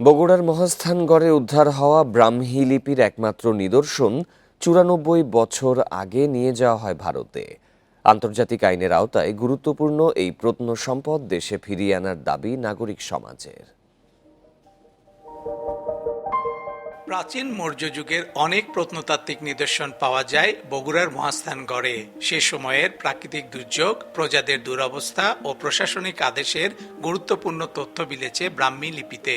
বগুড়ার মহাস্থানগড়ে উদ্ধার হওয়া ব্রাহ্মী লিপির একমাত্র নিদর্শন চুরানব্বই বছর আগে নিয়ে যাওয়া হয় ভারতে। আন্তর্জাতিক আইনের আওতায় গুরুত্বপূর্ণ এই প্রত্নসম্পদ দেশে ফিরিয়ে আনার দাবি নাগরিক সমাজের। প্রাচীন মৌর্য যুগের অনেক প্রত্নতাত্ত্বিক নিদর্শন পাওয়া যায় বগুড়ার মহাস্থানগড়ে সে সময়ের প্রাকৃতিক দুর্যোগ, প্রজাদের দুরবস্থা ও প্রশাসনিক আদেশের গুরুত্বপূর্ণ তথ্য মিলেছে ব্রাহ্মী লিপিতে।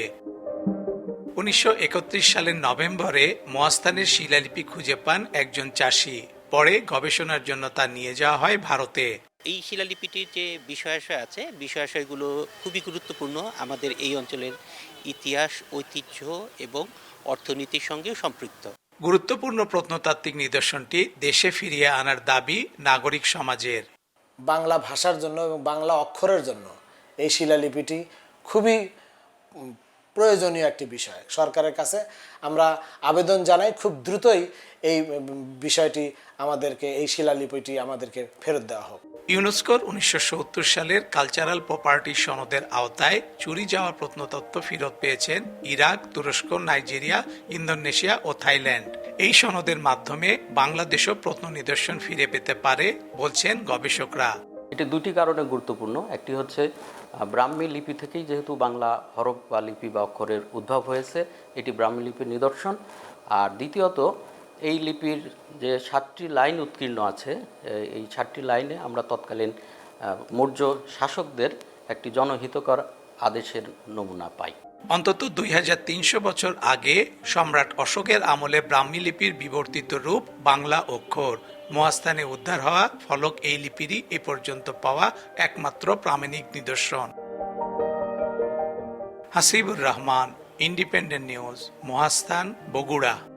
উনিশশো একত্রিশ সালের নভেম্বরে মহাস্থানের শিলালিপি খুঁজে পান একজন চাষি। পরে গবেষণার জন্য তা নিয়ে যাওয়া হয় ভারতে। এই শিলালিপিটির যে বিষয়াশয় আছে বিষয়াশয়গুলো খুবই গুরুত্বপূর্ণ আমাদের এই অঞ্চলের ইতিহাস ঐতিহ্য এবং অর্থনীতির সঙ্গেও সম্পৃক্ত। গুরুত্বপূর্ণ প্রত্নতাত্ত্বিক নিদর্শনটি দেশে ফিরিয়ে আনার দাবি নাগরিক সমাজের। বাংলা ভাষার জন্য এবং বাংলা অক্ষরের জন্য এই শিলালিপিটি খুবই প্রয়োজনীয় একটি বিষয়। সরকারের কাছে আমরা আবেদন জানাই, খুব দ্রুতই এই বিষয়টি আমাদেরকে, এই শিলালিপিটি আমাদেরকে ফেরত দেওয়া হোক। ইউনেস্কোর উনিশশো সালের কালচারাল প্রপার্টি সনদের আওতায় চুরি যাওয়া প্রত্নতত্ত্ব ফেরত পেয়েছেন ইরাক, তুরস্ক, নাইজেরিয়া, ইন্দোনেশিয়া ও থাইল্যান্ড। এই সনদের মাধ্যমে বাংলাদেশও প্রত্ন নিদর্শন ফিরে পেতে পারে বলছেন গবেষকরা। এটি দুটি কারণে গুরুত্বপূর্ণ। একটি হচ্ছে ব্রাহ্মী লিপি থেকেই যেহেতু বাংলা হরফ বা লিপি বা অক্ষরের উদ্ভব হয়েছে, এটি ব্রাহ্মী লিপির নিদর্শন। আর দ্বিতীয়ত, এই লিপির যে সাতটি লাইন উৎকীর্ণ আছে এই সাতটি লাইনে আমরা তৎকালীন মৌর্য শাসকদের একটি জনহিতকর আদেশের নমুনা পাই। অন্তত দুই হাজার তিনশো বছর আগে সম্রাট অশোকের আমলে ব্রাহ্মী লিপির বিবর্তিত রূপ বাংলা অক্ষর। মহাস্থানে উদ্ধার হওয়া ফলক এই লিপিরই এ পর্যন্ত পাওয়া একমাত্র প্রামাণিক নিদর্শন। Hasibur Rahman, independent news Mahasthan Bogura.